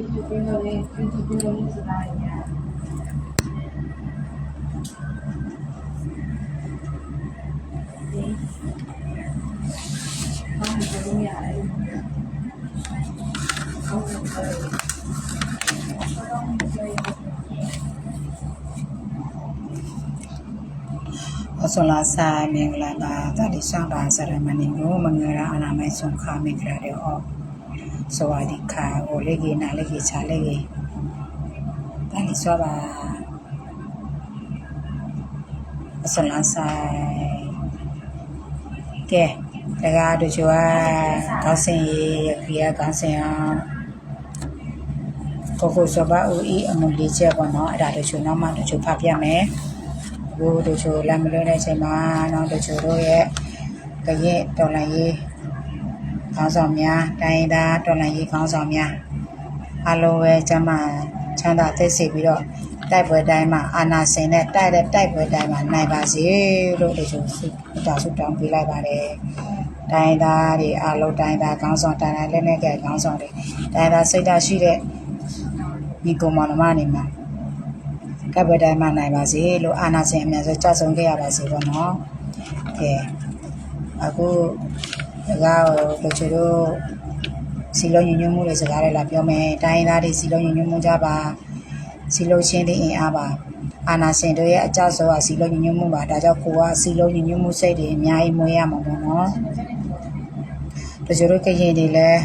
ပေးလို့လေပြင်သူပေးလို့လေစကားရညာဒီဘာမှမလု ပ်ရဘူးဟုတ်ကဲ့ဘာမှမပြောရဘူးအစလာစာမင်္ဂလာပါတာဒီဆောင်တာစရမဏိကိုမင်္ဂလာအနာမိုင်ဆုံးခမင်္ဂလာရောစဝါဒီခါဟိုလေးကြီးနာလေးကြီးချာလေးကြီးတာဒီဆောပါအစလာစာကဲတကားတို့ချွာကောင်းစင်ရေရခရီးကောင်းစင်အောင်ကိုကိုစဘာဦးဤအမွန်လေးချက်ပေါ့နော်အဲ့ဒါတို့ချွနောက်မှတို့ချွဖတ်ပြမယ်ဘိုးတို့ချိုလမ်းမလွဲတဲ့အချိန်မှာတော့တို့ချိုတို့ရဲ့ကြရဲ့တော်လိုင်းရေး ခေါင်းဆောင်များတိုင်းသားတော်လိုင်းရေးခေါင်းဆောင်များအလုံးပဲကျမချမ်းသာသိစေပြီးတော့တိုက်ပွဲတိုင်းမှာအာနာစင်နဲ့တိုက်တဲ့တိုက်ပွဲတိုင်းမှာနိုင်ပါစေလို့တို့ချိုဆုတောင်းဆုတောင်းပေးလိုက်ပါတယ်တိုင်းသားတွေအလုံးတိုင်းသားခေါင်းဆောင်တိုင်းသားလက်နဲ့ကဲခေါင်းဆောင်တွေတိုင်းသားစိတ်ဓာတ်ရှိတဲ့ဒီကောင်မတော်မနေမှာကပ်ပတိုင်းမှာနိုင်ပါစေလို့အာနာစင်အများဆုံးကြဆုံးခဲ့ရပါစေပေါ့နော်။ကဲအခု ဒါကတော့တို့ချတို့စီလုံးညညမှုတွေစကားတွေလာပြောမယ်။တိုင်းသားတွေစီလုံးညညမှုကြပါစီလုံးရှင်းတဲ့အင်အားပါအာနာစင်တို့ရဲ့အကြဆုံးကစီလုံးညညမှုပါဒါကြောင့်ကိုကစီလုံးညညမှုစိတ်တွေအများကြီးမွေးရမှာပေါ့နော်။တို့ချတို့ကရင်တွေလည်း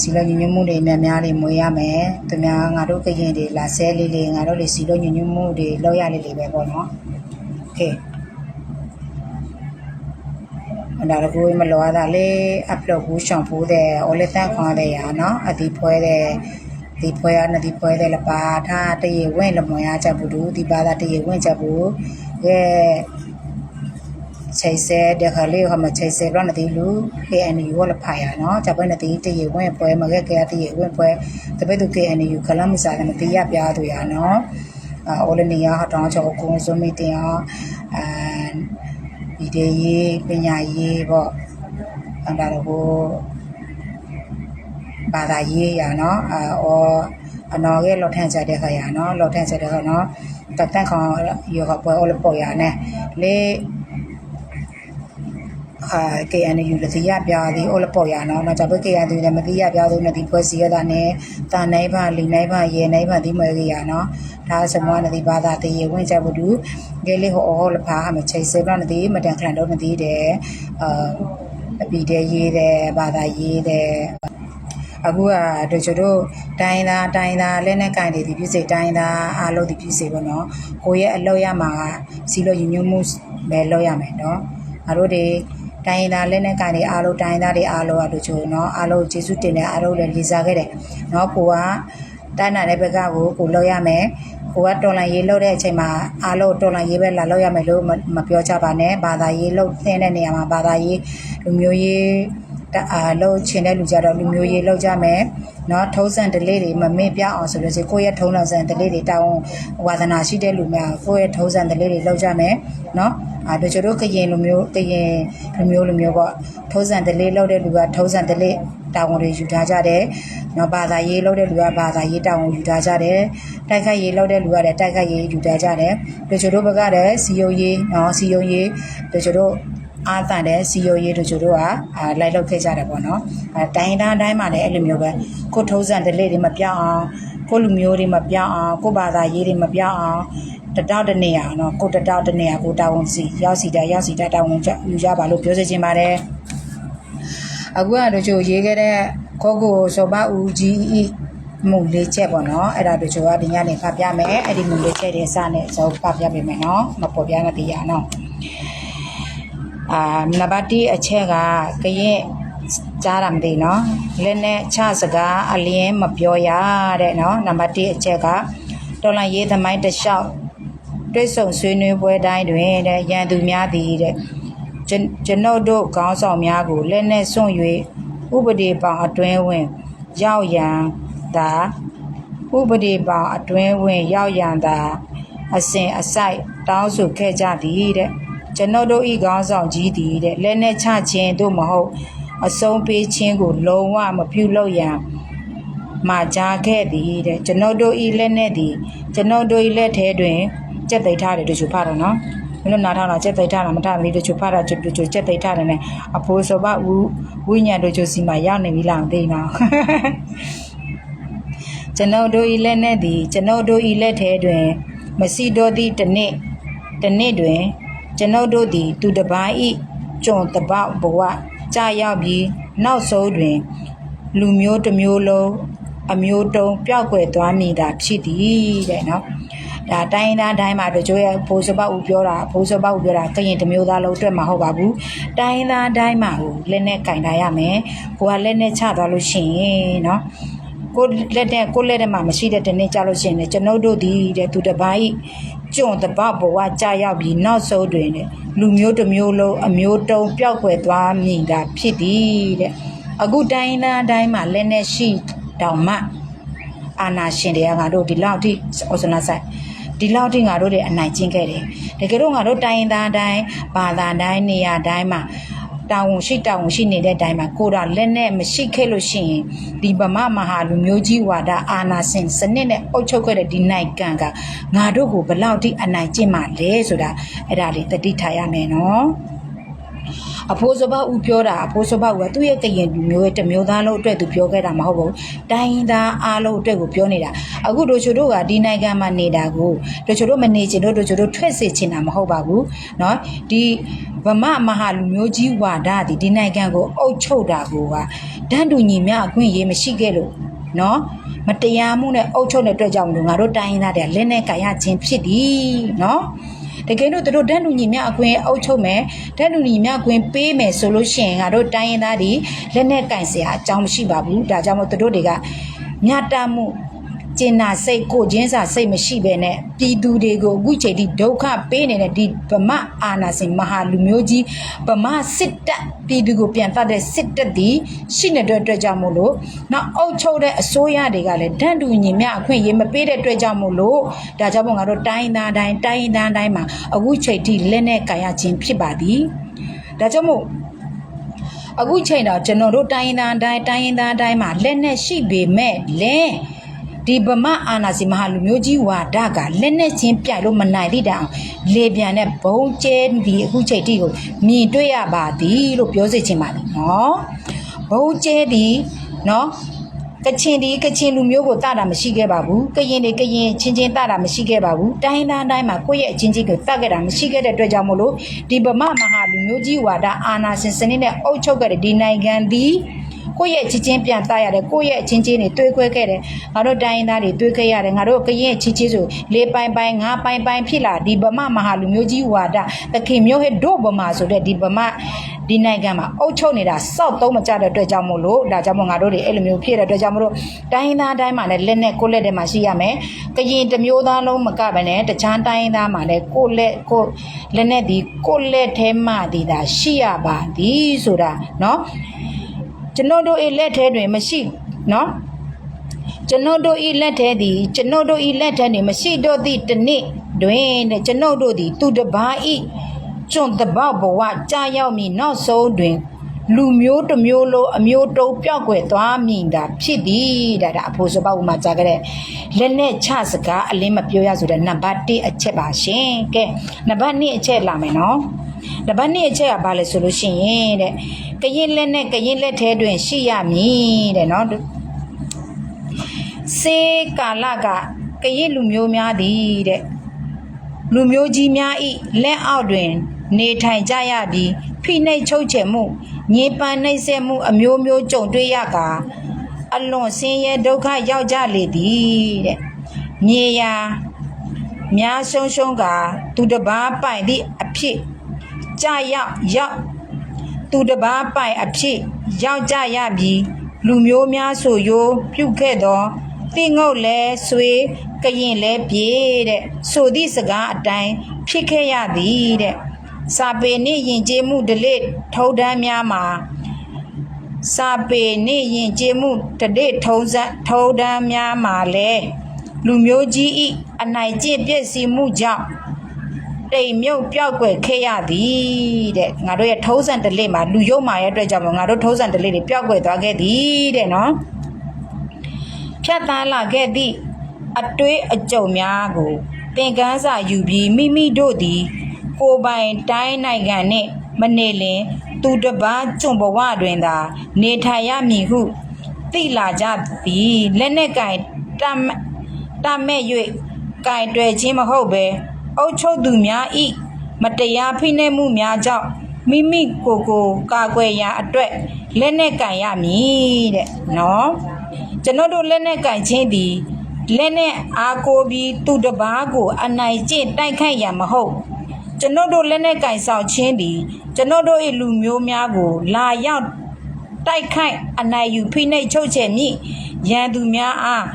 စီလုံးညညမှုတွေများများလေးမွေးရမယ်။သူများငါတို့ကရင်တွေလာဆဲလေးလေးငါတို့လေးစီလုံးညညမှုတွေလောက်ရလေးလေးပဲပေါ့နော်။ Okay အနာ ရကူမလောတာလေ upload ဘူးရှောင်ဖို့တဲ့ all တန်ခွာတဲ့ရနော်အဒီဖွဲတဲ့ဒီဖွဲရနဒီဖွဲတဲ့လပါထားတရေဝင့်လမွန်ရချက်ဘူးဒူဒီပါတာတရေဝင့်ချက်ဘူးရဲ့ချိတ်ဆဲတဲ့ခါလေးဟမချိတ်ဆဲတော့နဒီလူ KNU ဝလဖာရနော်ဂျပန်နဒီတရေဝင့်ပွဲမကဲကဲတရေဝင့်ပွဲတပိတ်သူ KNU ကလမ်စာလည်းမတိရပြားသူရနော်အော်လနီယာဟတောင်းချောကုန်းစုံမီတင်အောင်အဲ ဒီဒေးရေးပညာရေးပေါ့အဲ့ဒါတော့ကိုဘာသာရေးရနော်အော်အနော်ရဲ့လောထန်ချက်တဲ့ခါရနော်လောထန်ချက်တဲ့ခါနော်တတန်ခေါရောကပွဲအော်လပေါ်ရနဲ့လေ အာ KNU လတိယပြားဒီအော်လပေါ်ရနော်တော့ဂျပ KNU လည်းမတိယပြားသေးနဲ့ဒီဖွဲ့စီရတာနဲ့တာနိုင်ပါလီနိုင်ပါရေနိုင်ပါဒီမွေရနော်ဒါစမောနဒီဘာသာတရေဝင်ချက်ဘူးဒူဂဲလေးဟောအော်လဖာမချိစေပနဒီမတန်ခလန်တော့နဒီတဲ့အာအပီတဲ့ရေးတဲ့ဘာသာရေးတဲ့အခုကတို့ကျတို့တိုင်းသားတိုင်းသားလက်နဲ့ကင်တွေဒီပြည့်စိတ်တိုင်းသားအားလုံးဒီပြည့်စိတ်ပေါ့နော်ကိုရဲ့အလောက်ရမှာကစီလို့ညညမှုပဲလောက်ရမယ်နော်ငါတို့တွေ တိုင်းသားလက်နဲ့ကင်တွေအားလုံးတိုင်းသားတွေအားလုံးကတို့ကျနော်အားလုံးကျေးဇူးတင်တယ်အားလုံးလည်းလေးစားခဲ့တယ်နော်ကိုကတိုင်းနာတဲ့ဘက်ကကိုကိုလောက်ရမယ်ကိုကတော်လန်ရေးလောက်တဲ့အချိန်မှာအားလုံးတော်လန်ရေးပဲလာလောက်ရမယ်လို့မပြောကြပါနဲ့ဘာသာရေးလောက်သင်တဲ့နေရာမှာဘာသာရေးလူမျိုးရေးတ အားလှုပ်ချင်တဲ့လူကြတော့လူမျိုးရေးလှုပ်ကြမယ်เนาะထုံးစံဒလေးတွေမမေ့ပြအောင်ဆိုလို့ရှိရင်ကိုယ့်ရဲ့ထုံးစံဒလေးတွေတောင်းဝါသနာရှိတဲ့လူများကိုယ့်ရဲ့ထုံးစံဒလေးတွေလှုပ်ကြမယ်เนาะအာတို့ကျတို့ကရင်လူမျိုးကရင်လူမျိုးလူမျိုးပေါ့ထုံးစံဒလေးလှုပ်တဲ့လူကထုံးစံဒလေးတာဝန်တွေယူထားကြတယ်။နော်ဘာသာရေးလှုပ်တဲ့လူကဘာသာရေးတာဝန်ယူထားကြတယ်။တိုက်ခိုက်ရေးလှုပ်တဲ့လူကလည်းတိုက်ခိုက်ရေးယူထားကြတယ်။တို့ကျတို့ဘက်ကလည်းစီယုံရေးနော်စီယုံရေးတို့ကျတို့ အားတန်တဲ့စီယိုရေးတို့ကျတို့ကအာလိုက်လောက်ခဲ့ကြတယ်ပေါ့နော်အဲတိုင်းသားတိုင်းမှာလည်းအဲ့လိုမျိုးပဲကိုထုံးစံဒလေးတွေမပြောင်းအောင်ကိုလူမျိုးတွေမပြောင်းအောင်ကိုဘာသာရေးတွေမပြောင်းအောင်တတောက်တနေရအောင်နော်ကိုတတောက်တနေရကိုတာဝန်စီရောက်စီတာရောက်စီတာတာဝန်ယူကြပါလို့ပြောစေချင်ပါတယ်အခုကတို့ကျရေးခဲ့တဲ့ကိုကိုစောဘဦးကြီးဤမူလေးချက်ပေါ့နော်အဲ့ဒါတို့ကျကဒီညနေဖတ်ပြမယ်အဲ့ဒီမူလေးချက်တွေစနဲ့ဇောဖတ်ပြပေးမယ်နော်မပေါ်ပြမတရားနော် အာနံပါတ်1အချက်ကကရင်ကြားတာမသိနော်လက်နဲ့ချစကားအလင်းမပြောရတဲ့နော်နံပါတ်1အချက်ကတော်လန်ရေးသမိုင်းတစ်လျှောက်တွိတ်ဆုံဆွေးနွေးပွဲတိုင်းတွင်တဲ့ရန်သူများသည်တဲ့ကျွန်ကျွန်ုပ်တို့ခေါင်းဆောင်များကိုလက်နဲ့ဆွန့်၍ဥပဒေပေါင်အတွင်းဝင်ရောက်ရန်သာဥပဒေပေါင်အတွင်းဝင်ရောက်ရန်သာအစဉ်အစိုက်တောင်းဆိုခဲ့ကြသည်တဲ့ ကျွန်ုပ်တို့ဤခေါင်းဆောင်ကြီးသည်တဲ့လက်နဲ့ချခြင်းတို့မဟုတ်အဆုံးပေးခြင်းကိုလုံးဝမပြုလုပ်ရန်မာကြားခဲ့သည်တဲ့ကျွန်ုပ်တို့ဤလက်နဲ့သည်ကျွန်ုပ်တို့ဤလက်ထဲတွင်ကြက်သိမ်းထားတယ်တို့ချိုဖားတော့နော်မင်းတို့နားထောင်တာကြက်သိမ်းထားတာမထားမလို့တို့ချိုဖားတာတို့ချိုကြက်သိမ်းထားတယ်နဲ့အဖိုးဆိုပါဝူဝိညာဉ်တို့ချိုစီမှာရောက်နေပြီလားမသိနော်ကျွန်ုပ်တို့ဤလက်နဲ့သည်ကျွန်ုပ်တို့ဤလက်ထဲတွင်မစီတော်သည့်တစ်နှစ်တစ်နှစ်တွင် ကျွန်ုပ်တို့သည် သူတစ်ပါးဤကျွန်တပဘဝကြာရောက်ပြီးနောက်ဆုံးတွင် လူမျိုးတစ်မျိုးလုံးအမျိုးတုံးပျောက်ကွယ်သွားမိတာဖြစ်သည်တဲ့နော်ဒါတိုင်းသားတိုင်းမှာတို့ကျိုးရဲ့ဘိုးစပောက်ဦးပြောတာဘိုးစပောက်ဦးပြောတာကရင်တစ်မျိုးသားလုံးအတွက်မှာဟုတ်ပါဘူးတိုင်းသားတိုင်းမှာဟိုလက်နဲ့ကင်ထားရမယ်ကိုကလက်နဲ့ချသွားလို့ရှိရင်နော် ကိုလက်နဲ့ကိုလက်ထဲမှာမရှိတဲ့တနေ့ကြလို့ရှိရင်လည်းကျွန်ုပ်တို့ဒီတဲ့သူတစ်ပါးဤကျွန့်တပဘဝကြာရောက်ပြီးနောက်ဆုံးတွင်တဲ့လူမျိုးတစ်မျိုးလုံးအမျိုးတုံးပျောက်ကွယ်သွားမိတာဖြစ်သည်တဲ့အခုတိုင်းသားတိုင်းမှာလက်နဲ့ရှိတောင်မှအာနာရှင်တွေကငါတို့ဒီလောက်ထိဩစနာဆိုင်ဒီလောက်ထိငါတို့တွေအနိုင်ကျင့်ခဲ့တယ်တကယ်တော့ငါတို့တိုင်းသားတိုင်းဘာသာတိုင်းနေရာတိုင်းမှာ တာဝန်ရှိတာဝန်ရှိနေတဲ့တိုင်းမှာကိုယ်တော်လက်နဲ့မရှိခဲ့လို့ရှိရင်ဒီဗမာမဟာလူမျိုးကြီးဝါဒအာနာရှင်စနစ်နဲ့အုပ်ချုပ်ခဲ့တဲ့ဒီနိုင်ငံကငါတို့ကိုဘယ်လောက်ထိအနိုင်ကျင့်မှလဲဆိုတာအဲ့ဒါလေးတတိထားရမယ်နော် အဖိုးစပါဦးပြောတာအဖိုးစပါဦးကသူ့ရဲ့ကရင်လူမျိုးရဲ့တစ်မျိုးသားလုံးအတွက်သူပြောခဲ့တာမဟုတ်ဘူးတိုင်းရင်းသားအားလုံးအတွက်ကိုပြောနေတာအခုတို့ချိုတို့ကဒီနိုင်ငံမှာနေတာကိုတို့ချိုတို့မနေချင်တို့တို့ချိုတို့ထွက်စေချင်တာမဟုတ်ပါဘူးเนาะဒီဗမာမဟာလူမျိုးကြီးဝါဒဒီဒီနိုင်ငံကိုအုပ်ချုပ်တာကိုကတန်းတူညီမျှအခွင့်အရေးမရှိခဲ့လို့เนาะမတရားမှုနဲ့အုပ်ချုပ်တဲ့အတွက်ကြောင့်မလို့ငါတို့တိုင်းရင်းသားတွေလက်နဲ့ကာရခြင်းဖြစ်သည်เนาะ တကယ်လို့တို့ဓာတ်လူညီမြအခွင့်အုပ်ချုပ်မယ်ဓာတ်လူညီမြအခွင့်ပေးမယ်ဆိုလို့ရှိရင်ငါတို့တိုင်းရင်းသားတွေလက်နဲ့ကင်စရာအကြောင်းမရှိပါဘူးဒါကြောင့်မို့တို့တွေကမြတ်တမှု ကျင်နာစိတ်ကိုချင်းစာစိတ်မရှိဘဲနဲ့ပြည်သူတွေကိုအခုချိန်ထိဒုက္ခပေးနေတဲ့ဒီဗမာအာနာစင်မဟာလူမျိုးကြီးဗမာစစ်တပ်ပြည်သူကိုပြန်တတ်တဲ့စစ်တပ်ဒီရှိနေတဲ့အတွက်ကြောင့်မို့လို့နောက်အုပ်ချုပ်တဲ့အစိုးရတွေကလည်းဓာတ်လူညီမြအခွင့်အရေးမပေးတဲ့အတွက်ကြောင့်မို့လို့ဒါကြောင့်မို့ငါတို့တိုင်းသားတိုင်းတိုင်းသားတိုင်းမှာအခုချိန်ထိလက်နဲ့ကာရခြင်းဖြစ်ပါသည်ဒါကြောင့်မို့အခုချိန်တော့ကျွန်တော်တို့တိုင်းရင်းသားတိုင်းတိုင်းရင်းသားတိုင်းမှာလက်နဲ့ရှိပေမဲ့လဲ ဒီဗမာအာနာစီမဟာလူမျိုးကြီးဝါဒကလက်နဲ့ချင်းပြိုင်လို့မနိုင်သည့်တိုင်အောင်လေပြန်တဲ့ဘုံကျဲဒီအခုချိန်ထိကိုမြင်တွေ့ရပါသည်လို့ပြောစေချင်ပါတယ်နော်ဘုံကျဲဒီနော်ကချင်ဒီကချင်လူမျိုးကိုတတာမရှိခဲ့ပါဘူးကရင်ဒီကရင်ချင်းချင်းတတာမရှိခဲ့ပါဘူးတိုင်းသားတိုင်းမှာကိုယ့်ရဲ့အချင်းချင်းကိုတတ်ခဲ့တာမရှိခဲ့တဲ့အတွက်ကြောင့်မို့လို့ဒီဗမာမဟာလူမျိုးကြီးဝါဒအာနာရှင်စနစ်နဲ့အုပ်ချုပ်ခဲ့တဲ့ဒီနိုင်ငံဒီ ကိုယ့်ရဲ့ချင်းချင်းပြန်တတ်ရတယ်ကိုယ့်ရဲ့အချင်းချင်းတွေတွေးခွဲခဲ့တယ်ငါတို့တိုင်းရင်းသားတွေတွေးခဲ့ရတယ်ငါတို့ကရင်ချင်းချင်းဆိုလေးပိုင်းပိုင်းငါးပိုင်းပိုင်းဖြစ်လာဒီဗမာမဟာလူမျိုးကြီးဝါဒသခင်မျိုးဟဲ့ဒို့ဗမာဆိုတဲ့ဒီဗမာဒီနိုင်ငံမှာအုပ်ချုပ်နေတာစောက်သုံးမကြတဲ့အတွက်ကြောင့်မို့လို့ဒါကြောင့်မို့ငါတို့တွေအဲ့လိုမျိုးဖြစ်တဲ့အတွက်ကြောင့်မို့လို့တိုင်းရင်းသားတိုင်းမှာလည်းလက်နဲ့ကိုယ့်လက်ထဲမှာရှိရမယ်ကရင်တစ်မျိုးသားလုံးမကဘဲနဲ့တခြားတိုင်းရင်းသားမှာလည်းကိုယ့်လက်ကိုယ့်လက်နဲ့ဒီကိုယ့်လက်ထဲမှာဒီဒါရှိရပါသည်ဆိုတာเนาะ ကျွန်ုပ်တို့၏လက်ထဲတွင်မရှိနော်ကျွန်ုပ်တို့၏လက်ထဲသည်ကျွန်ုပ်တို့၏လက်ထဲတွင်မရှိတော့သည့်တနေ့တွင်တဲ့ကျွန်ုပ်တို့သည်သူတပါး၏ကျွန်တပောက်ဘဝကြာရောက်မည်နောက်ဆုံးတွင်လူမျိုးတစ်မျိုးလိုအမျိုးတုံးပြောက်ွယ်သွားမြင်တာဖြစ်သည်တဲ့ဒါအဖိုးစပောက်ဥမာကြားခဲ့တဲ့လက်နဲ့ချစကားအလင်းမပြောရဆိုတဲ့နံပါတ်1အချက်ပါရှင်ကဲနံပါတ်2အချက်လာမယ်နော်နံပါတ်2အချက်ကဘာလဲဆိုလို့ရှိရင်တဲ့ ကရင်လက်နဲ့ကရင်လက်ထဲတွင် ရှိရမည်တဲ့နော်စေကာလကကရစ်လူမျိုးများသည်တဲ့လူမျိုးကြီးများဤလက်အောက်တွင် နေထိုင်ကြရပြီးဖိနှိပ်ချုပ်ချယ်မှုညေပန်နှိပ်စက်မှု အမျိုးမျိုးကြုံတွေ့ရကာအလွန်ဆင်းရဲဒုက္ခရောက်ကြလေသည်တဲ့မြေယာများရှုံးရှုံးကသူတစ်ပါးပိုင်သည့်အဖြစ်ကြရောက်ရောက် သူတစ်ပါးပိုင်အဖြစ်ရောက်ကြရပြီးလူမျိုးများဆိုရိုးပြုခဲ့သောတိငုတ်လဲဆွေကရင်လဲပြေတဲ့ဆိုသည့်စကားအတိုင်းဖြစ်ခဲ့ရသည်တဲ့စာပေနှင့်ယဉ်ကျေးမှုဒလိထုံးတမ်းများမှာစာပေနှင့်ယဉ်ကျေးမှုဒလိထုံးစံထုံးတမ်းများမှာလဲလူမျိုးကြီးဤအနိုင်ကျင့်ပြည့်စည်မှုကြောင့် တိမ်မြုပ်ပျောက်ကွယ်ခဲ့ရသည်တဲ့ငါတို့ရဲ့ထုံးစံဒလိမှာလူယုံမာရဲ့အတွက်ကြောင့်မို့ငါတို့ထုံးစံဒလိတွေပျောက်ကွယ်သွားခဲ့သည်တဲ့နော်ဖြတ်တန်းလာခဲ့သည့်အတွေးအကြုံများကိုသင်ခန်းစာယူပြီးမိမိတို့သည် ကိုယ်ပိုင်တိုင်းနိုင်ငံနှင့်မနေလင် သူတစ်ပါးကျွံဘဝတွင်သာ နေထိုင်ရမည်ဟုသိလာကြသည်လက်နဲ့ကင်တမတမဲ့၍ကင်တွယ်ခြင်းမဟုတ်ဘဲ အုတ်ချုပ်သူများဤမတရားဖိနှိပ်မှုများကြောင့်မိမိကိုယ်ကိုကာကွယ်ရန်အတွက်လက်နဲ့ကင်ရမည်တဲ့နော်ကျွန်တော်တို့လက်နဲ့ကင်ခြင်းသည်လက်နဲ့အားကိုးပြီးသူတစ်ပါးကို အနိုင်ကျင့်တိုက်ခိုက်ရန်မဟုတ်ကျွန်ုပ်တို့လက်နဲ့ကင်ဆောင်ချင်းသည်ကျွန်ုပ်တို့၏လူမျိုးများကို လာရောက်တိုက်ခိုက်အနိုင်ယူဖိနှိပ်ချုပ်ချယ်မည်ရန်သူများအား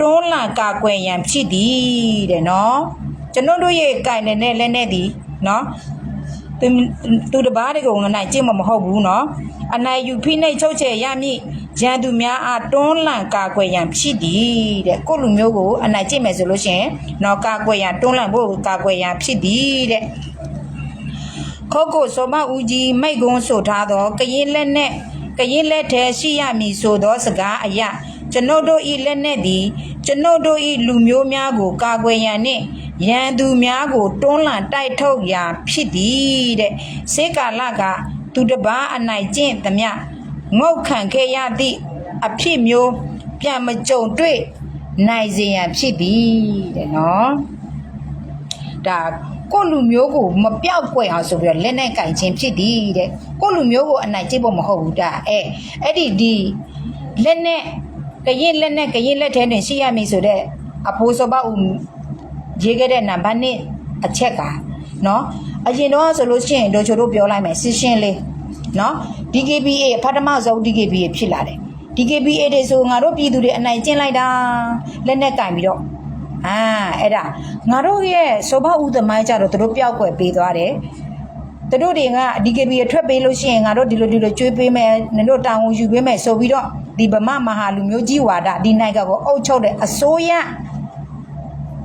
တွန်းလှန်ကာကွယ်ရန်ဖြစ်သည်တဲ့နော် ကျွန်ုပ်တို့ရဲ့ကင်တဲ့လက်နဲ့သည်နော်သူသူတစ်ပါးတွေကိုငနိုင်ကျင့်မမဟုတ်ဘူးနော်အနိုင်ယူဖိနှိပ်ချုပ်ချယ်ရမည်ရန်သူများအားတွန်းလှန်ကာကွယ်ရန်ဖြစ်သည်တဲ့ကိုယ့်လူမျိုးကိုအနိုင်ကျင့်မယ်ဆိုလို့ရှိရင်နော်ကာကွယ်ရန်တွန်းလှန်ဖို့ကာကွယ်ရန်ဖြစ်သည်တဲ့ခုတ်ကိုစောမဦးကြီးမိတ်ကွန်းဆိုထားသောကရင်လက်နဲ့ကရင်လက်ထဲရှိရမည်ဆိုသောစကားအရာ ကျွန်ုပ်တို့ဤလက်နဲ့သည် ကျွန်ုပ်တို့ဤလူမျိုးများကို ကာကွယ်ရန်နှင့်ရန်သူများကို တွန်းလှန်တိုက်ထုတ်ရာဖြစ်သည်တဲ့စေကာလကသူတစ်ပါးအနိုင်ကျင့်သမျှငုတ်ခံခဲ့ရသည့်အဖြစ်မျိုးပြန်မကြုံတွေ့နိုင်စေရန်ဖြစ်သည်တဲ့နော်ဒါကိုယ့်လူမျိုးကိုမပြောက်ကွယ်အောင်ဆိုပြီးတော့လက်နဲ့ကင်ခြင်းဖြစ်သည်တဲ့ကိုယ့်လူမျိုးကိုအနိုင်ကျင့်ဖို့မဟုတ်ဘူးဒါအဲအဲ့ဒီဒီလက်နဲ့ ကရင်လက်နဲ့ကရင်လက်ထဲတွင်ရှိရမည်ဆိုတဲ့အဖိုးစောပဦးရေးခဲ့တဲ့နံပါတ်1အချက်ကနော်အရင်တော့ဆိုလို့ရှိရင်တို့ချိုတို့ပြောလိုက်မယ်ရှင်းရှင်းလေးနော် DKBA ပထမဆုံး DKBA ဖြစ်လာတယ် DKBA တွေဆိုငါတို့ပြည်သူတွေအနိုင်ကျင့်လိုက်တာလက်နဲ့ကင်ပြီးတော့အာအဲ့ဒါငါတို့ရဲ့စောဘဥသမိုင်းကြတော့သူတို့ပျောက်ကွယ်ပေးသွားတယ်သူတို့တွေက DKB အထွက်ပေးလို့ရှိရင်ငါတို့ဒီလိုဒီလိုကျွေးပေးမယ်နင်တို့တောင်းဝန်ယူပေးမယ်ဆိုပြီးတော့ ဒီဗမာမဟာလူမျိုးကြီးဝါဒဒီနိုင်ငံကိုအုပ်ချုပ်တဲ့အစိုးရ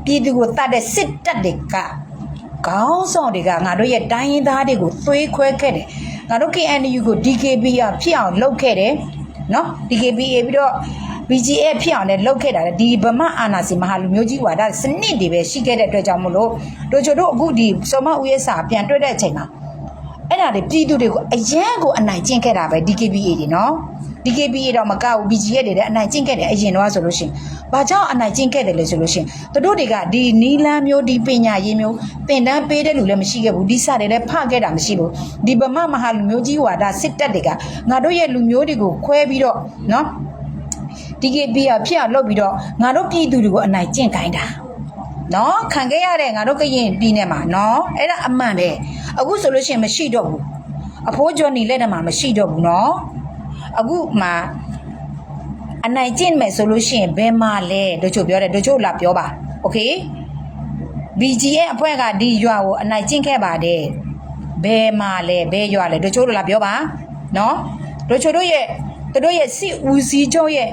ပြည်သူကိုတတ်တဲ့စစ်တပ်တွေကခေါင်းဆောင်တွေကငါတို့ရဲ့တိုင်းရင်းသားတွေကိုသွေးခွဲခဲ့တယ်ငါတို့ KNU ကို DKB ရဖြစ်အောင်လုပ်ခဲ့တယ်နော် DKB ပြီးတော့ BGA ဖြစ်အောင်လည်းလုပ်ခဲ့တာလေဒီဗမာအာနာစီမဟာလူမျိုးကြီးဝါဒစနစ်တွေပဲရှိခဲ့တဲ့အတွက်ကြောင့်မလို့တို့ချိုတို့အခုဒီစောမဦးရဲ့စာပြန်တွေ့တဲ့အချိန်မှာအဲ့ဒါတွေပြည်သူတွေကိုအရန်ကိုအနိုင်ကျင့်ခဲ့တာပဲ DKBA တွေနော် DKBA တော့မကဘူး BGA တွေလည်းအနိုင်ကျင့်ခဲ့တယ်အရင်တော့ဆိုလို့ရှိရင်ဘာကြောင့်အနိုင်ကျင့်ခဲ့တယ်လဲဆိုလို့ရှိရင်တို့တွေကဒီနီလန်းမျိုးဒီပညာရေးမျိုးသင်တန်းပေးတဲ့လူလည်းမရှိခဲ့ဘူးဒီစာတွေလည်းဖခဲ့တာမရှိဘူးဒီဗမာမဟာလူမျိုးကြီးဝါဒစစ်တပ်တွေကငါတို့ရဲ့လူမျိုးတွေကိုခွဲပြီးတော့နော် DKB ကဖြစ်အောင်လုပ်ပြီးတော့ငါတို့ပြည်သူတွေကိုအနိုင်ကျင့်ခိုင်းတာနော်ခံခဲ့ရတဲ့ငါတို့ကရင်ပြည်နယ်မှာနော်အဲ့ဒါအမှန်ပဲအခုဆိုလို့ရှိရင်မရှိတော့ဘူးအဖိုးကျော်နေလက်ထဲမှာမရှိတော့ဘူးနော် အခုမှအနိုင်ကျင့်မယ်ဆိုလို့ရှိရင်ဘယ်မှာလဲတို့ချို့ပြောတယ်တို့ချို့လာပြောပါโอเค BGA အဖွဲ့ကဒီရွာကိုအနိုင်ကျင့်ခဲ့ပါတယ်ဘယ်မှာလဲဘယ်ရွာလဲတို့ချို့တို့လာပြောပါနော်တို့ချို့တို့ရဲ့တို့ရဲ့စစ်ဦးစီးချုပ်ရဲ့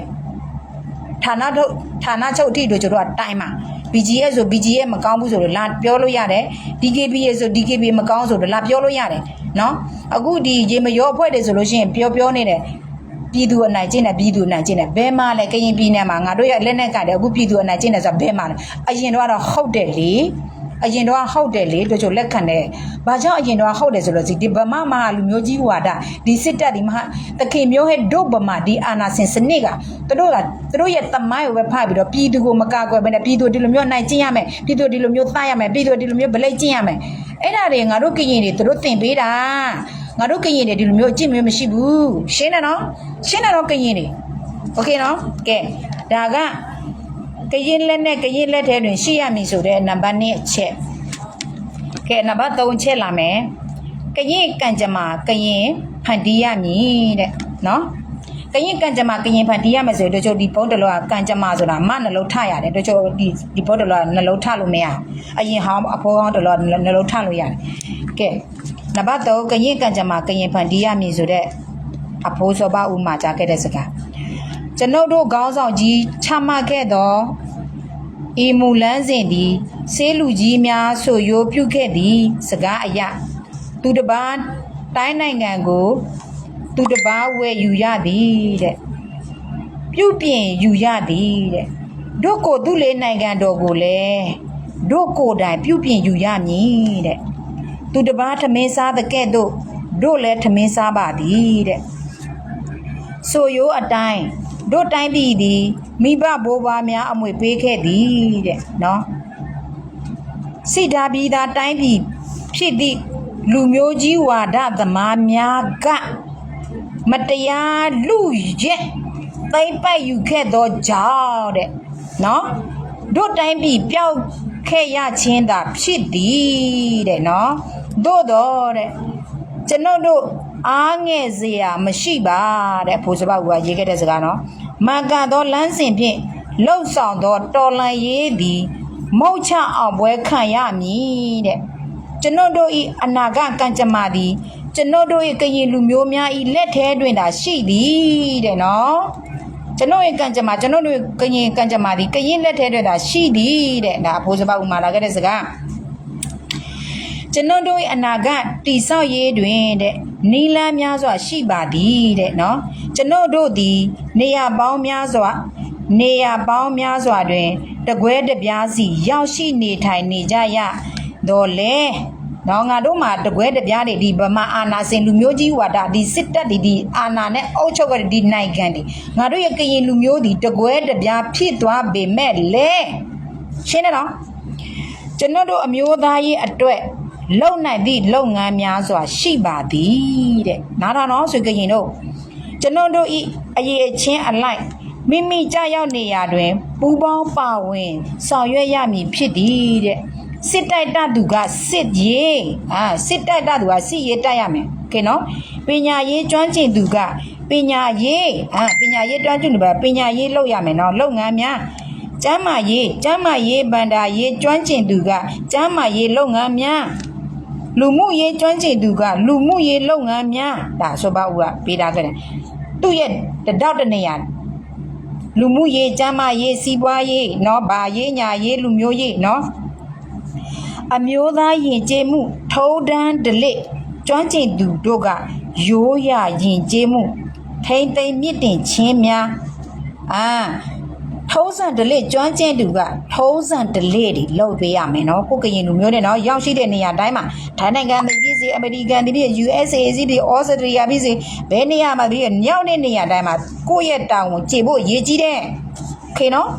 ဌာနထုတ်ဌာနချုပ်အထိတို့ကျတို့ကတိုင်းမှာ BGS ဆို BGS မကောင်းဘူးဆိုတော့လာပြောလို့ရတယ် DKBA ဆို DKB မကောင်းဆိုတော့လာပြောလို့ရတယ်နော်အခုဒီရေမရောအဖွဲ့တွေဆိုလို့ရှိရင်ပြောပြောနေတယ် ပြည်သူအနိုင်ကျင့်တယ်ပြည်သူအနိုင်ကျင့်တယ်ဘယ်မှာလဲကရင်ပြည်နယ်မှာငါတို့ရဲ့လက်နက်ကတယ်အခုပြည်သူအနိုင်ကျင့်တယ်ဆိုတာဘယ်မှာလဲအရင်တော့ကတော့ဟုတ်တယ်လေအရင်တော့ဟုတ်တယ်လေတို့ချိုလက်ခံတယ်။ဘာကြောင့်အရင်တော့ဟုတ်တယ်ဆိုလို့ဒီဗမာမဟာလူမျိုးကြီးဝါဒဒီစစ်တပ်ဒီမဟာတခင်မျိုးဟဲ့ဒုဗမာဒီအာနာစင်စနစ်ကသူတို့ကသူတို့ရဲ့တမိုင်းကိုပဲဖတ်ပြီးတော့ပြည်သူကိုမကာကွယ်ဘဲနဲ့ပြည်သူဒီလိုမျိုးနိုင်ကျင့်ရမယ်ပြည်သူဒီလိုမျိုးသားရမယ်ပြည်သူဒီလိုမျိုးဗလိတ်ကျင့်ရမယ်အဲ့ဒါတွေငါတို့ကရင်တွေသူတို့သင်ပေးတာ ငါတို့ကရင်တွေဒီလိုမျိုးအကျင့်မျိုးမရှိဘူးရှင်းတယ်နော်ရှင်းတယ်နော်ကရင်တွေโอเคနော်ကဲဒါကကရင်လက်နဲ့ကရင်လက်ထဲတွင်ရှိရမည်ဆိုတဲ့နံပါတ်1အချက်ကဲနံပါတ်3ချက်လာမယ်ကရင်ကံကြမ္မာကရင်ဖန်တီးရမည်တဲ့နော်ကရင်ကံကြမ္မာကရင်ဖန်တီးရမယ်ဆိုရင်တို့ချို့ဒီဘုံတလောကကံကြမ္မာဆိုတာမနှလုံးထရတယ်တို့ချို့ဒီဒီဘုံတလောကနှလုံးထလို့မရဘူးအရင်ဟောင်းအဖိုးဟောင်းတလောနှလုံးထလို့ရတယ်ကဲ နံပါတ်3ကရင်ကံကြမ္မာကရင်ဖန်တီးရမည်ဆိုတဲ့အဖိုးစောဘဥမာကြားခဲ့တဲ့စကားကျွန်ုပ်တို့ခေါင်းဆောင်ကြီးချမှတ်ခဲ့သောဤမူလန်းစဉ်သည်ဆေးလူကြီးများဆိုရိုးပြုခဲ့သည်စကားအယသူတစ်ပါးတိုင်းနိုင်ငံကိုသူတစ်ပါးဝယ်ယူရသည်တဲ့ပြုပြင်ယူရသည်တဲ့တို့ကိုသူလေးနိုင်ငံတော်ကိုလည်းတို့ကိုယ်တိုင်ပြုပြင်ယူရမည်တဲ့ သူတစ်ပါးထမင်းစားတဲ့ကဲ့သို့တို့လည်းထမင်းစားပါသည်တဲ့ဆိုရိုးအတိုင်းတို့တိုင်းပြည်သည်မိဘဘိုးဘွားများအမွေပေးခဲ့သည်တဲ့နော်စိတ်ဓာတ်ပြီးသားတိုင်းပြည်ဖြစ်သည့်လူမျိုးကြီးဝါဒသမားများကမတရားလူရက်သိမ့်ပိုက်ယူခဲ့သောကြောင့်တဲ့နော်တို့တိုင်းပြည်ပျောက်ခဲ့ရခြင်းသာဖြစ်သည်တဲ့နော် တို့တော့တဲ့ကျွန်တော်တို့အားငယ်စရာမရှိပါတဲ့ဘိုးစပောက်ကရေးခဲ့တဲ့စကားနော်မန်ကန်သောလမ်းစဉ်ဖြင့်လှုပ်ဆောင်သောတော်လန်ရေးသည်မုတ်ချအောင်ပွဲခံရမည်တဲ့ကျွန်တော်တို့ဤအနာဂတ်ကံကြမ္မာသည်ကျွန်တော်တို့၏ကရင်လူမျိုးများဤလက်ထဲတွင်သာရှိသည်တဲ့နော်ကျွန်တော်ရဲ့ကံကြမ္မာကျွန်တော်တို့ကရင်ကံကြမ္မာသည်ကရင်လက်ထဲတွင်သာရှိသည်တဲ့ဒါအဖိုးစပောက်ဥမာလာခဲ့တဲ့စကား ကျွန်တော်တို့၏အနာဂတ်တိဆောက်ရေးတွင်တဲ့နီလန်းများစွာရှိပါသည်တဲ့နော်ကျွန်တော်တို့သည် နေရာပေါင်းများစွာ နေရာပေါင်းများစွာတွင်တကွဲတပြားစီရောက်ရှိနေထိုင်နေကြရတော့လေနော်ငါတို့မှာတကွဲတပြားတွေဒီဗမာအာနာစင်လူမျိုးကြီးဝါဒဒီစစ်တပ်ဒီဒီအာနာနဲ့အုပ်ချုပ်ကြတဲ့ဒီနိုင်ငံဒီငါတို့ရဲ့ကရင်လူမျိုးဒီတကွဲတပြားဖြစ်သွားပေမဲ့လေရှင်းတယ်နော်ကျွန်တော်တို့အမျိုးသားရေးအတွက် လုံနိုင်သည့်လုပ်ငန်းများစွာရှိပါသည်တဲ့နားထောင်တော့ဆိုကြရင်တို့ကျွန်တော်တို့ဤအရေးအချင်းအလိုက်မိမိကြောက်ရောက်နေရာတွင် ပူပေါင်းပါဝင် ဆောင်ရွက်ရမည်ဖြစ်သည်တဲ့စစ်တိုက်တသူကစစ်ရေးအာစစ်တိုက်တသူကစစ်ရေးတိုက်ရမယ်ကဲနော်ပညာရေးကျွမ်းကျင်သူကပညာရေးအာပညာရေးကျွမ်းကျင်သူကပညာရေးလုပ်ရမယ်နော်လုပ်ငန်းများကျမ်းမာရေးကျမ်းမာရေးဗန္ဒာရေးကျွမ်းကျင်သူကကျမ်းမာရေးလုပ်ငန်းများ လူမှုရေးကျွမ်းကျင်သူကလူမှုရေးလုပ်ငန်းများဒါဆိုပါဦးကပေးတာခဲ့တယ်သူ့ရဲ့တတောက်တနေရလူမှုရေးကျမ်းမာရေးစီးပွားရေးเนาะဗာရေးညာရေးလူမျိုးရေးเนาะအမျိုးသားယဉ်ကျေးမှုထုံးတမ်းဒလိကျွမ်းကျင်သူတို့ကရိုးရာယဉ်ကျေးမှုထိမ့်သိမ့်မြင့်တင်ခြင်းများအာ ထုံးစံဒလိကျွမ်းကျင်သူကထုံးစံဒလိတွေလုပ်ပေးရမယ်နော်ကိုကရင်လူမျိုးနဲ့နော်ရောက်ရှိတဲ့နေရာတိုင်းမှာထိုင်းနိုင်ငံပြည်ပြည်စီအမေရိကန်ပြည်ပြည် USA စီပြည်ဩစတြေးလျပြည်စီဘယ်နေရာမှာပြည်ညောက်တဲ့နေရာတိုင်းမှာကိုယ့်ရဲ့တောင်းကိုကြည်ဖို့ရည်ကြီးတဲ့ခေနော်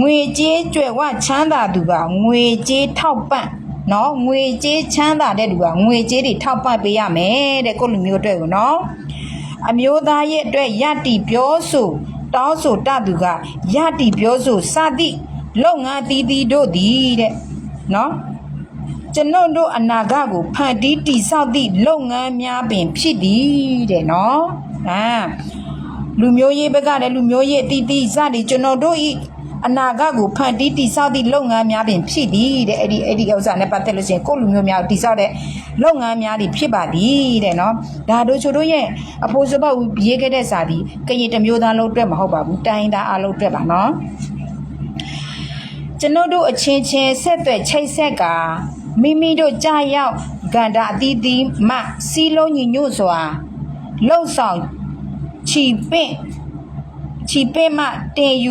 ငွေကြေးကြွယ်ဝချမ်းသာသူကငွေကြေးထောက်ပံ့နော်ငွေကြေးချမ်းသာတဲ့သူကငွေကြေးတွေထောက်ပံ့ပေးရမယ်တဲ့ကိုယ့်လူမျိုးအတွက်ကိုနော်အမျိုးသားရဲ့အတွက်ယတိပြောဆို တောင်းဆိုတသူကယတိပြောဆိုစသည့်လုပ်ငန်းအသီးသီးတို့သည်တဲ့နော်ကျွန်ုပ်တို့အနာဂတ်ကိုဖန်တီးတည်ဆောက်သည့်လုပ်ငန်းများပင်ဖြစ်သည်တဲ့နော်အာလူမျိုးရေးဘက်ကလည်းလူမျိုးရေးအသီးသီးစသည်ကျွန်တော်တို့ဤ အနာဂတ်ကိုဖန်တီးတည်ဆောက်သည့်လုပ်ငန်းများပင်ဖြစ်သည်တဲ့အဲ့ဒီအဲ့ဒီဥစ္စာနဲ့ပတ်သက်လို့ရှိရင်ကိုယ့်လူမျိုးများကိုတည်ဆောက်တဲ့လုပ်ငန်းများတွေဖြစ်ပါသည်တဲ့နော်ဒါတို့ချို့တို့ရဲ့အဖိုးစပောက်ရေးခဲ့တဲ့စာဒီကရင်တစ်မျိုးသားလုံးအတွက်မဟုတ်ပါဘူးတိုင်းသားအလုံးအတွက်ပါနော်ကျွန်တော်တို့အချင်းချင်းဆက်သွယ်ချိတ်ဆက်ကမိမိတို့ကြာရောက်ကန္တာအသီးသီးမှစီးလုံးညီညွတ်စွာလှုပ်ဆောင်ချီပင့်ချီပင့်မှတင်ယူ